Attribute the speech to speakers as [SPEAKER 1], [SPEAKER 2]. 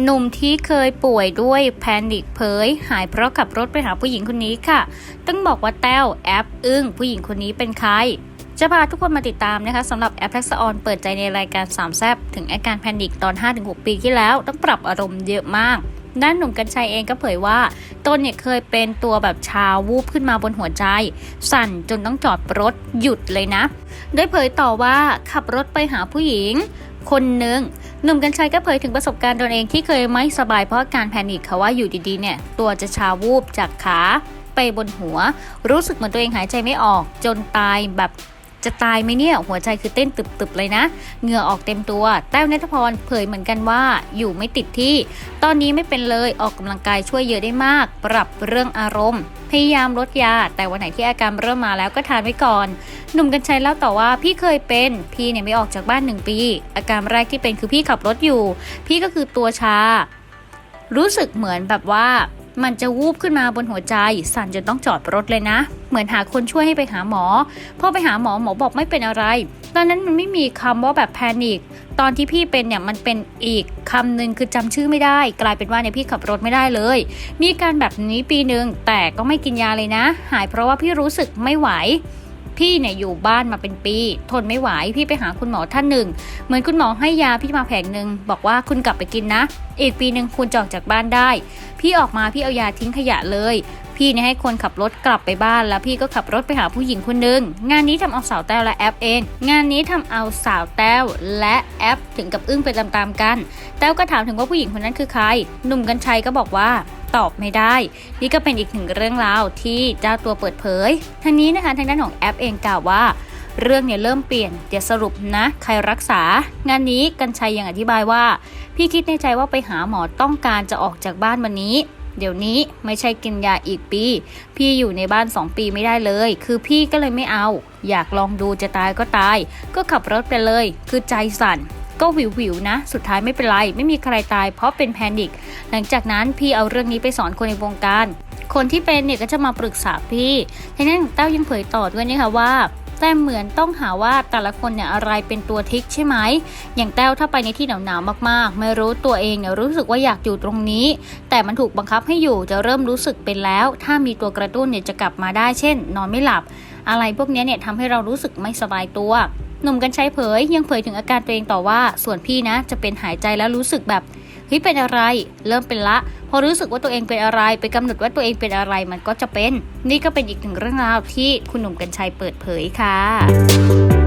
[SPEAKER 1] หนุ่มที่เคยป่วยด้วยแพนิคเผย หายเพราะขับรถไปหาผู้หญิงคนนี้ค่ะ ต้องบอกว่าแต้วแอปอึ้งผู้หญิงคนนี้เป็นใครจะพาทุกคนมาติดตามนะคะสำหรับแอปทักษออนเปิดใจในรายการสามแซบถึงอาการแพนิคตอน 5-6 ปีที่แล้ว ต้องปรับอารมณ์เยอะมากด้านหนุ่มกัญชัยเองก็เผยว่าตนเนี่ยเคยเป็นตัวแบบชาวูบขึ้นมาบนหัวใจ สั่นจนต้องจอดรถหยุดเลยนะโดยเผยต่อว่าขับรถไปหาผู้หญิง คนหนึ่ง หนุ่มกัญชัยก็เผยถึงประสบการณ์ตนเองที่เคยไม่สบายเพราะการแพนิคเขาว่าอยู่ดีๆเนี่ย ตัวจะชาวูบจากขาไปบนหัว รู้สึกเหมือนตัวเองหายใจไม่ออก จนตายแบบจะตายไหมเนี่ยหัวใจคือเต้นตึบๆเลยนะ เหงื่อออกเต็มตัว แต้วนัทพรเผยเหมือนกันว่าอยู่ไม่ติดที่ ตอนนี้ไม่เป็นเลยออกกำลังกายช่วยเยอะได้มาก ปรับเรื่องอารมณ์ พยายามลดยา แต่วันไหนที่อาการเริ่มมาแล้วก็ทานไว้ก่อน หนุ่มกัญชัยเล่าต่อว่าพี่เคยเป็น พี่เนี่ยไม่ออกจากบ้านหนึ่งปี อาการแรกที่เป็นคือพี่ขับรถอยู่ พี่ก็คือตัวชา รู้สึกเหมือนแบบว่ามันจะวูบขึ้นมาบนหัวใจ สั่นจนต้องจอดรถเลยนะ เหมือนหาคนช่วยให้ไปหาหมอ พอไปหาหมอหมอบอกไม่เป็นอะไร ตอนนั้นมันไม่มีคำว่าแบบแพนิคตอนที่พี่เป็นเนี่ยมันเป็นอีกคำหนึ่งคือจำชื่อไม่ได้ กลายเป็นว่าเนี่ยพี่ขับรถไม่ได้เลย มีการแบบนี้ปีหนึ่งแต่ก็ไม่กินยาเลยนะ หายเพราะว่าพี่รู้สึกไม่ไหว พี่เนี่ยอยู่บ้านมาเป็นปี ทนไม่ไหวพี่ไปหาคุณหมอท่านหนึ่ง เหมือนคุณหมอให้ยาพี่มาแผงหนึ่งบอกว่าคุณกลับไปกินนะ อีกปีหนึ่งคุณจอกจากบ้านได้ พี่ออกมาพี่เอายาทิ้งขยะเลย พี่เนี่ยให้คนขับรถกลับไปบ้านแล้วพี่ก็ขับรถไปหาผู้หญิงคนหนึ่งงานนี้ทำเอาสาวแต้วและแอปเอง งานนี้ทำเอาสาวแต้วและแอปถึงกับอึ้งไปตามๆกัน แต้วก็ถามถึงว่าผู้หญิงคนนั้นคือใคร หนุ่มกัญชัยก็บอกว่า ตอบไม่ได้ นี่ก็เป็นอีกหนึ่งเรื่องราวที่เจ้าตัวเปิดเผยทางนี้นะคะทางด้านของแอปเองกล่าวว่าเรื่องเนี่ยเริ่มเปลี่ยนเดี๋ยวสรุปนะ ใครรักษา งานนี้กัญชัยยังอธิบายว่า พี่คิดในใจว่าไปหาหมอต้องการจะออกจากบ้านวันนี้ เดี๋ยวนี้ไม่ใช่กินยาอีกปี พี่อยู่ในบ้าน 2 ปีไม่ได้เลย คือพี่ก็เลยไม่เอา อยากลองดูจะตายก็ตาย ก็ขับรถไปเลย คือใจสั่น ก็วิววิวๆนะ สุดท้ายไม่เป็นไร ไม่มีใครตายเพราะเป็นแพนิคหลังจากนั้นพี่เอาเรื่องนี้ไปสอนคนในวงการ คนที่เป็นเนี่ยก็จะมาปรึกษาพี่ทีนี้เต้ายังเผยต่อด้วยนะคะว่าแต่เหมือนต้องหาว่าแต่ละคนเนี่ยอะไรเป็นตัวทิกใช่ไหม อย่างแต้วถ้าไปในที่หนาวๆมากๆ ไม่รู้ตัวเองเนี่ยรู้สึกว่าอยากอยู่ตรงนี้ แต่มันถูกบังคับให้อยู่จะเริ่มรู้สึกเป็นแล้ว ถ้ามีตัวกระตุ้นเนี่ยจะกลับมาได้เช่น นอนไม่หลับ อะไรพวกนี้เนี่ยทำให้เรารู้สึกไม่สบายตัว หนุ่มกัญชัยเผยยังเผยถึงอาการตัวเองต่อว่า ส่วนพี่นะจะเป็นหายใจแล้วรู้สึกแบบเฮ้ยเป็นอะไร เริ่มเป็นละ พอรู้สึกว่าตัวเองเป็นอะไร ไปกำหนดว่าตัวเองเป็นอะไรมันก็จะเป็น นี่ก็เป็นอีกหนึ่งเรื่องราวที่คุณหนุ่มกัญชัยเปิดเผยค่ะ